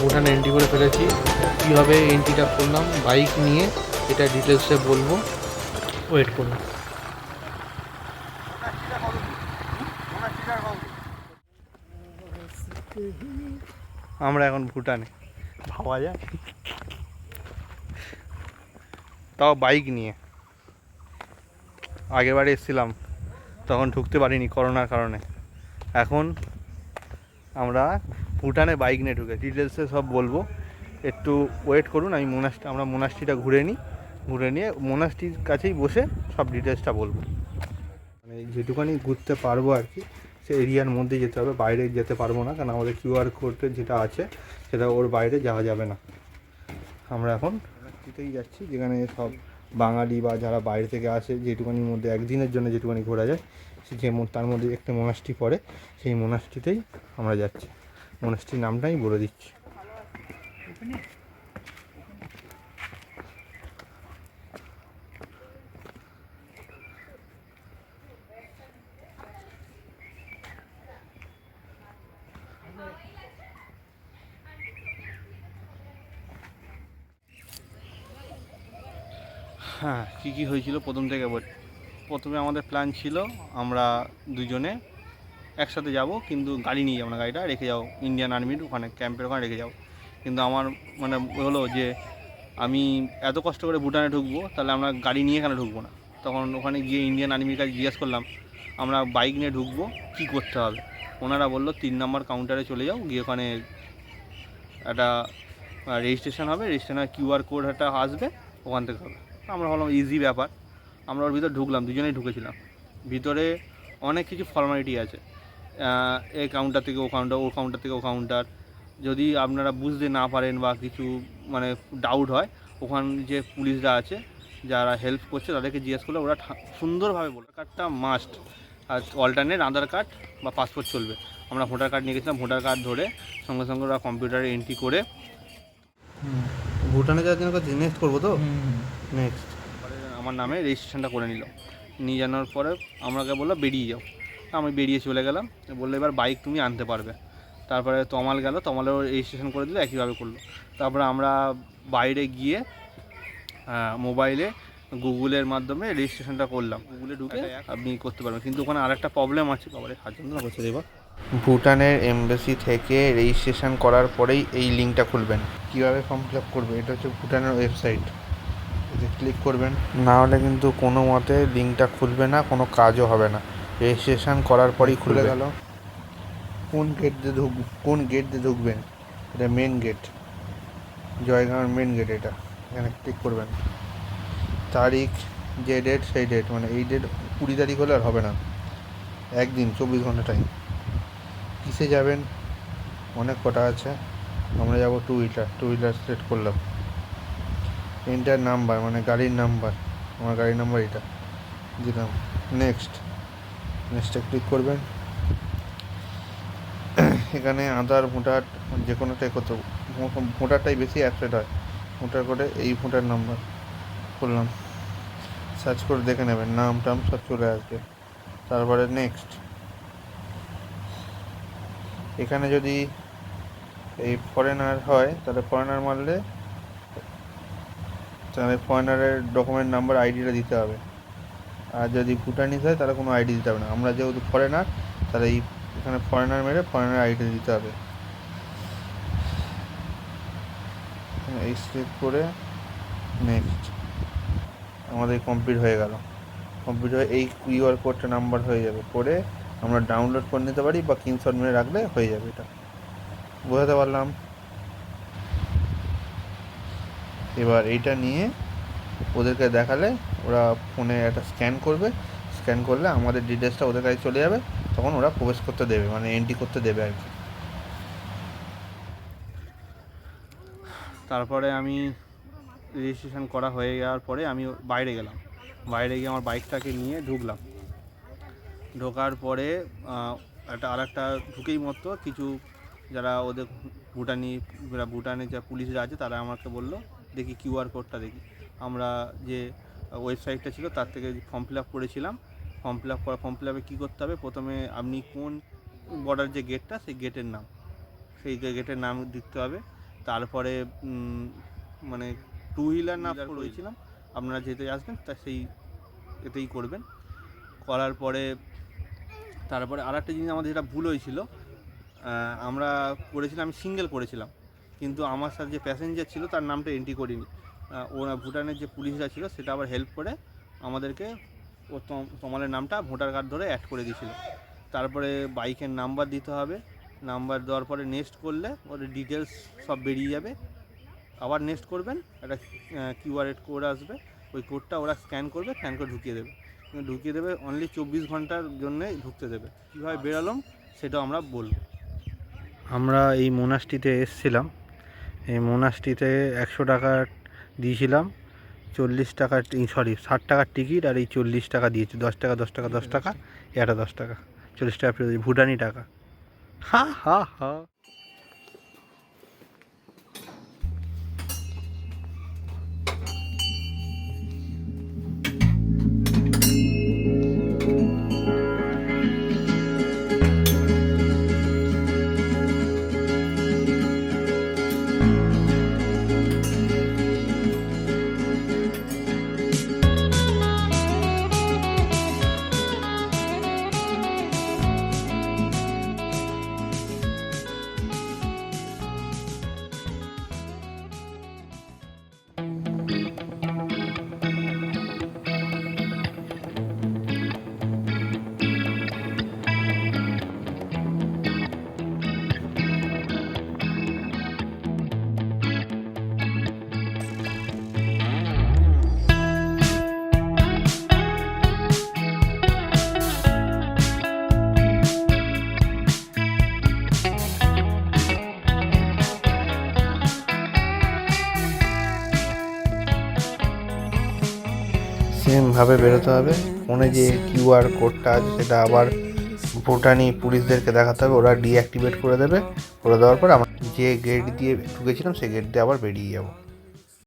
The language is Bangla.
ভুটানে এন্ট্রি করে ফেলেছি। কীভাবে এন্ট্রিটা করলাম বাইক নিয়ে, এটা ডিটেলসে বলব। ওয়েট করুন। আমরা এখন ভুটানে। ভাবা যায় তাও বাইক নিয়ে। আগের বারে এসেছিলাম, তখন ঢুকতে পারিনি করোনার কারণে। এখন আমরা ভুটানে বাইক নিয়ে ঢুকে, ডিটেলসে সব বলব। একটু ওয়েট করুন, আমি মোনাস্ট আমরা মোনাস্ট্রিটা ঘুরে নিই। ঘুরে নিয়ে মোনাস্ট্রির কাছেই বসে সব ডিটেলসটা বলব। মানে যেটুখানি ঘুরতে পারব আর কি, সে এরিয়ার মধ্যে যেতে হবে, বাইরে যেতে পারব না, কারণ আমাদের কিউআর কোডে যেটা আছে, সেটা ওর বাইরে যাওয়া যাবে না। আমরা এখন মোনাস্ট্রিতেই যাচ্ছি, যেখানে সব বাঙালি বা যারা বাইরে থেকে আসে, যেটুকানির মধ্যে, একদিনের জন্য যেটুকানি ঘোরা যায়, সে যে তার মধ্যে একটা মোনাস্ট্রি পড়ে, সেই মোনাস্ট্রিতেই আমরা যাচ্ছি। মোনাস্ট্রির নামটা আমি বলে দিচ্ছি। হ্যাঁ কী কী হয়েছিল প্রথম থেকে বল প্রথমে আমাদের প্ল্যান ছিল আমরা দুজনে একসাথে যাব, কিন্তু গাড়ি নিয়ে যাব না গাড়িটা, রেখে যাও ইন্ডিয়ান আর্মির ওখানে ক্যাম্পের ওখানে রেখে যাও কিন্তু আমার মানে হলো যে, আমি এত কষ্ট করে ভুটানে ঢুকবো, তাহলে আমরা গাড়ি নিয়ে কেন ঢুকবো না? তখন ওখানে গিয়ে ইন্ডিয়ান আর্মির কাছে জিজ্ঞেস করলাম, আমরা বাইক নিয়ে ঢুকবো, কী করতে হবে? ওনারা বলল, তিন নম্বর কাউন্টারে চলে যাও, গিয়ে ওখানে একটা রেজিস্ট্রেশন হবে রেজিস্ট্রেশনের কিউআর কোড একটা আসবে, ওখান থেকে হবে। আমরা ভাবলাম ইজি ব্যাপার। আমরা ওর ভিতরে ঢুকলাম, দুজনেই ঢুকেছিলাম। ভিতরে অনেক কিছু ফর্মালিটি আছে। এই কাউন্টার থেকে ও কাউন্টার ও কাউন্টার থেকে ও কাউন্টার যদি আপনারা বুঝতে না পারেন বা কিছু মানে ডাউট হয় ওখান যে পুলিশরা আছে যারা হেল্প করছে তাদেরকে জিজ্ঞেস করলে ওরা ঠা- সুন্দরভাবে বলে কার্ডটা মাস্ট আর অল্টারনেট আধার কার্ড বা পাসপোর্ট চলবে। আমরা ভোটার কার্ড নিয়ে গেছিলাম ভোটার কার্ড ধরে সঙ্গে সঙ্গে ওরা কম্পিউটারে এন্ট্রি করে ভুটানে যাওয়ার জন্য নেক্সট করব তো? নেক্সট আমার নামে রেজিস্ট্রেশনটা করে নিল। নিয়ে জানার পরে আমাকে বলল বেরিয়ে যাও। আমি বেরিয়ে চলে গেলাম। বলল এবার বাইক তুমি আনতে পারবে। তারপরে তমাল গেল তমালেও রেজিস্ট্রেশন করে দিল একইভাবে করল। তারপরে আমরা বাইরে গিয়ে মোবাইলে গুগলের মাধ্যমে রেজিস্ট্রেশনটা করলাম। গুগলে ঢুকে? আপনি করতে পারবেন কিন্তু ওখানে আরেকটা প্রবলেম আছে। বাবারে হাত যন্ত্রণা করছে দেবা ভুটানের এমবেসি থেকে রেজিস্ট্রেশন করার পরেই এই লিঙ্কটা খুলবেন। কীভাবে ফর্ম ফিল আপ করবে? এটা হচ্ছে ভুটানের ওয়েবসাইট ক্লিক করবেন। না হলে কিন্তু কোনো মতে লিঙ্কটা খুলবে না কোনো কাজও হবে না। রেজিস্ট্রেশন করার পরেই খুলে গেল। কোন গেট দিয়ে ঢুক কোন গেট দিয়ে ঢুকবেন? এটা মেন গেট জয়গাঁওয়ের মেন গেট এটা। এখানে ক্লিক করবেন। তারিখ যে ডেট সেই ডেট মানে এই ডেট কুড়ি তারিখ হলে আর হবে না। একদিন চব্বিশ ঘণ্টা টাইম কিসে যাবেন? অনেক কটা আছে। আমরা যাব two wheeler two wheeler select করলাম। এন্টার নাম্বার মানে গাড়ির নাম্বার আমার গাড়ির নাম্বার এটা দিলাম। নেক্সট নেক্সটে ক্লিক করবেন। এখানে আধার, ভোটার যে কোনোটাই কত ভোটারটাই বেশি অ্যাপসেট হয়। ভোটার করে এই ভোটার নাম্বার করলাম সার্চ করে দেখে নেবেন, নাম টাম সব চলে আসবে। তারপরে নেক্সট এখানে যদি এই ফরেনার হয়, তাহলে ফরেনার মারলে তাহলে ফরেনারের ডকুমেন্ট নাম্বার আইডিটা দিতে হবে। আর যদি ভুটানিস হয়, তাহলে কোনো আইডি দিতে হবে না। আমরা যেহেতু ফরেনার তাহলে এই এখানে ফরেনার মেরে ফরেনার আইডি দিতে হবে। এই সিলেক্ট করে নেক্সট আমাদের কমপ্লিট হয়ে গেল। কমপ্লিট হয়ে এই কিউআর কোডটা নাম্বার হয়ে যাবে। করে আমরা ডাউনলোড করে নিতে পারি বা স্ক্রিনশট মেরে রাখলে হয়ে যাবে এটা। বোঝাতে পারলাম? এবার এইটা নিয়ে ওদেরকে দেখালে ওরা ফোনে একটা স্ক্যান করবে, স্ক্যান করলে আমাদের ডিটেলসটা ওদের কাছে চলে যাবে, তখন ওরা প্রবেশ করতে দেবে মানে এন্ট্রি করতে দেবে আর কি। তারপরে আমি রেজিস্ট্রেশন করা হয়ে যাওয়ার পরে আমি বাইরে গেলাম। বাইরে গিয়ে আমার বাইকটাকে নিয়ে ঢুকলাম। ঢোকার পরে একটা আর একটা ঢুকেই মতো কিছু যারা ওদের ভুটানি যারা ভুটানের যা পুলিশরা আছে, তারা আমাকে বলল, দেখি কিউআর কোডটা দেখি। আমরা যে ওয়েবসাইটটা ছিল তার থেকে ফর্ম ফিল আপ করেছিলাম। ফর্ম ফিল আপ করা ফর্ম ফিল আপে কী করতে হবে? প্রথমে আপনি কোন বর্ডার যে গেটটা সেই গেটের নাম। সেই গেটের নাম দিতে হবে। তারপরে মানে টু হুইলার না করেছিলাম আপনারা যেতে আসবেন তা সেই এতেই করবেন। করার পরে তারপরে আর একটা জিনিস আমাদের যেটা ভুল হয়েছিল আমরা করেছিলাম আমি সিঙ্গেল করেছিলাম। কিন্তু আমার সাথে যে প্যাসেঞ্জার ছিল তার নামটা এন্ট্রি করিনি। ওরা ভুটানের যে পুলিশরা ছিল সেটা আবার হেল্প করে আমাদেরকে ও তম- তমালের নামটা ভোটার কার্ড ধরে অ্যাড করে দিয়েছিল। তারপরে বাইকের নাম্বার দিতে হবে। নাম্বার দেওয়ার পরে নেক্সট করলে ওর ডিটেলস সব বেরিয়ে যাবে। আবার নেক্সট করবেন একটা কিউআর কোড আসবে। ওই কোডটা ওরা স্ক্যান করবে স্ক্যান করে ঢুকিয়ে দেবে। ঢুকিয়ে দেবে অনলি চব্বিশ ঘণ্টার জন্যে ঢুকতে দেবে। কীভাবে বেরালাম সেটাও আমরা বলব। আমরা এই মোনাস্টিতে এসছিলাম। এই মোনাস্টিতে একশো টাকা দিয়েছিলাম চল্লিশ টাকার সরি ষাট টাকার টিকিট আর এই চল্লিশ টাকা দিয়েছি। দশ টাকা দশ টাকা দশ টাকা এটা দশ টাকা। চল্লিশ টাকা ফেরত ভুটানি টাকা। হা হা হা। সেমভাবে বেরোতে হবে। ফোনে যে কিউআর কোডটা আছে, সেটা আবার ভুটানি পুলিশদেরকে দেখাতে হবে। ওরা ডিঅ্যাক্টিভেট করে দেবে। করে দেওয়ার পর আমার যে গেট দিয়ে ঢুকেছিলাম, সেই গেট দিয়ে আবার বেরিয়ে যাব।